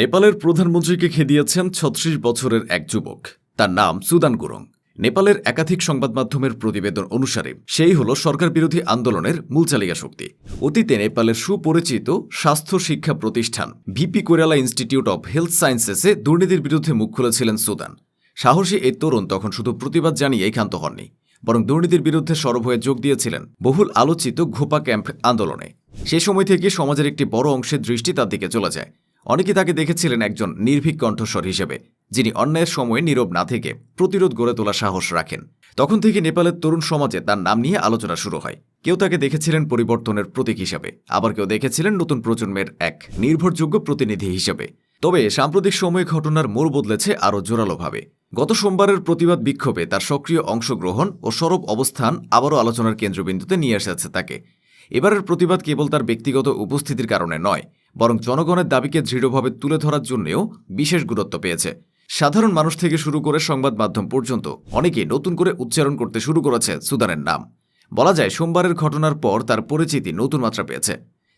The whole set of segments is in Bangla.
নেপালের প্রধানমন্ত্রীকে খেদিয়েছেন ছত্রিশ বছরের এক যুবক। তার নাম সুদান গুরং। নেপালের একাধিক সংবাদ মাধ্যমের প্রতিবেদন অনুসারে, সেই হল সরকার বিরোধী আন্দোলনের মূল চালিকা শক্তি। অতীতে নেপালের সুপরিচিত স্বাস্থ্য শিক্ষা প্রতিষ্ঠান BP Koirala institute of health সায়েন্সেসে দুর্নীতির বিরুদ্ধে মুখ খুলেছিলেন সুদান। সাহসী এই তরুণ তখন শুধু প্রতিবাদ জানিয়েই ক্ষান্ত হননি, বরং দুর্নীতির বিরুদ্ধে সরব হয়ে যোগ দিয়েছিলেন বহুল আলোচিত ঘোপা ক্যাম্প আন্দোলনে। সে সময় থেকে সমাজের একটি বড় অংশের দৃষ্টি তার দিকে চলে যায়। অনেকে তাকে দেখেছিলেন একজন নির্ভীক কণ্ঠস্বর হিসেবে, যিনি অন্যায়ের সময়ে নীরব না থেকে প্রতিরোধ গড়ে তোলার সাহস রাখেন। তখন থেকে নেপালের তরুণ সমাজে তার নাম নিয়ে আলোচনা শুরু হয়। কেউ তাকে দেখেছিলেন পরিবর্তনের প্রতীক হিসেবে, আবার কেউ দেখেছিলেন নতুন প্রজন্মের এক নির্ভরযোগ্য প্রতিনিধি হিসেবে। তবে সাম্প্রতিক সময়ে ঘটনার মোড় বদলেছে আরও জোরালোভাবে। গত সোমবারের প্রতিবাদ বিক্ষোভে তার সক্রিয় অংশগ্রহণ ও সরব অবস্থান আবারও আলোচনার কেন্দ্রবিন্দুতে নিয়ে এসেছে তাকে। এবারের প্রতিবাদ কেবল তার ব্যক্তিগত উপস্থিতির কারণে নয় বরং জনগণের দাবিকে দৃঢ়ভাবে তুলে ধরার জন্যেও বিশেষ গুরুত্ব পেয়েছে। সাধারণ মানুষ থেকে শুরু করে সংবাদ মাধ্যম পর্যন্ত অনেকেই নতুন করে উচ্চারণ করতে শুরু করেছে সুদানের নাম। বলা যায়, সোমবারের ঘটনার পর তার পরিচিতি নতুন মাত্রা পেয়েছে।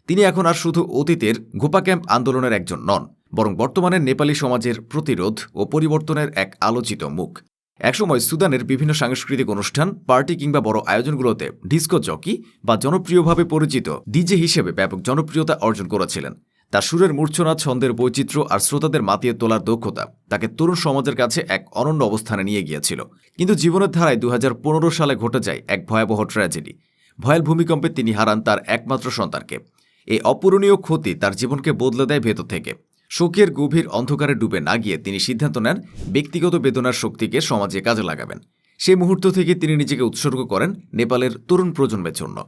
তিনি এখন আর শুধু অতীতের ঘোপা ক্যাম্প আন্দোলনের একজন নন, বরং বর্তমানে নেপালি সমাজের প্রতিরোধ ও পরিবর্তনের এক আলোচিত মুখ। একসময় সুদানের বিভিন্ন সাংস্কৃতিক অনুষ্ঠান, পার্টি কিংবা বড় আয়োজনগুলোতে ডিস্কো জকি বা জনপ্রিয়ভাবে পরিচিত ডিজে হিসেবে ব্যাপক জনপ্রিয়তা অর্জন করেছিলেন। তার সুরের মূর্ছনা ছন্দের বৈচিত্র্য আর শ্রোতাদের মাতিয়ে তোলার দক্ষতা তাকে তরুণ সমাজের কাছে এক অনন্য অবস্থানে নিয়ে গিয়েছিল। কিন্তু জীবনের ধারায় দুহাজার পনেরো সালে ঘটে যায় এক ভয়াবহ ট্র্যাজেডি ভয়াল ভূমিকম্পে তিনি হারান তার একমাত্র সন্তানকে। এই অপূরণীয় ক্ষতি তার জীবনকে বদলে দেয় ভেতর থেকে। শোকের গভীর অন্ধকারে ডুবে না গিয়ে তিনি সিদ্ধান্ত নেন, ব্যক্তিগত বেদনার শক্তিকে সমাজে কাজে লাগাবেন। সেই মুহূর্ত থেকে তিনি নিজেকে উৎসর্গ করেন নেপালের তরুণ প্রজন্মের জন্য।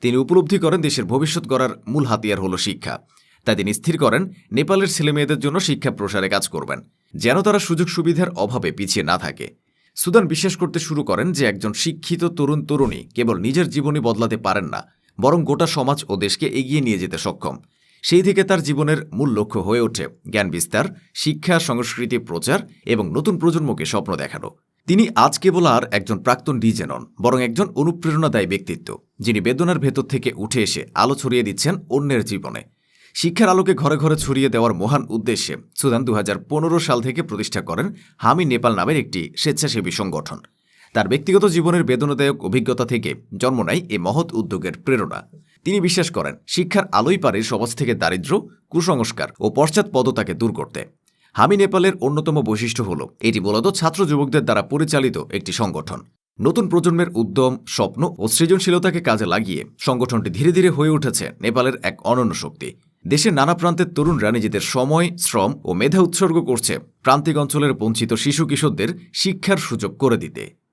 তিনি উপলব্ধি করেন দেশের ভবিষ্যৎ গড়ার মূল হাতিয়ার হল শিক্ষা। তাই তিনি স্থির করেন, নেপালের ছেলেমেয়েদের জন্য শিক্ষা প্রসারে কাজ করবেন, যেন তারা সুযোগ সুবিধার অভাবে পিছিয়ে না থাকে। সুদান বিশ্বাস করতে শুরু করেন যে একজন শিক্ষিত তরুণ তরুণী কেবল নিজের জীবনী বদলাতে পারেন না, বরং গোটা সমাজ ও দেশকে এগিয়ে নিয়ে যেতে সক্ষম। সেই থেকে তার জীবনের মূল লক্ষ্য হয়ে ওঠে জ্ঞান বিস্তার, শিক্ষা, সংস্কৃতি প্রচার এবং নতুন প্রজন্মকে স্বপ্ন দেখানো। তিনি আজ কেবল আর একজন প্রাক্তন ডিজে নন, বরং একজন অনুপ্রেরণাদায়ী ব্যক্তিত্ব, যিনি বেদনার ভেতর থেকে উঠে এসে আলো ছড়িয়ে দিচ্ছেন অন্যের জীবনে। শিক্ষার আলোকে ঘরে ঘরে ছড়িয়ে দেওয়ার মহান উদ্দেশ্যে সুদান দু হাজার পনেরো সাল থেকে প্রতিষ্ঠা করেন হামি নেপাল নামের একটি স্বেচ্ছাসেবী সংগঠন। তার ব্যক্তিগত জীবনের বেদনাদায়ক অভিজ্ঞতা থেকে জন্ম নেয় এ মহৎ উদ্যোগের প্রেরণা। তিনি বিশ্বাস করেন, শিক্ষার আলোই পারে সমাজ থেকে দারিদ্র্য কুসংস্কার ও পশ্চাৎপদতাকে দূর করতে। হামি নেপালের অন্যতম বৈশিষ্ট্য হল, এটি মূলত ছাত্র যুবকদের দ্বারা পরিচালিত একটি সংগঠন। নতুন প্রজন্মের উদ্যম, স্বপ্ন ও সৃজনশীলতাকে কাজে লাগিয়ে সংগঠনটি ধীরে ধীরে হয়ে উঠেছে নেপালের এক অনন্য শক্তি। দেশের নানা প্রান্তের তরুণরা নিজেদের সময়, শ্রম ও মেধা উৎসর্গ করছে। প্রান্তিক অঞ্চলের বঞ্চিত শিশু কিশোরদের শিক্ষার সুযোগ করে দিতে।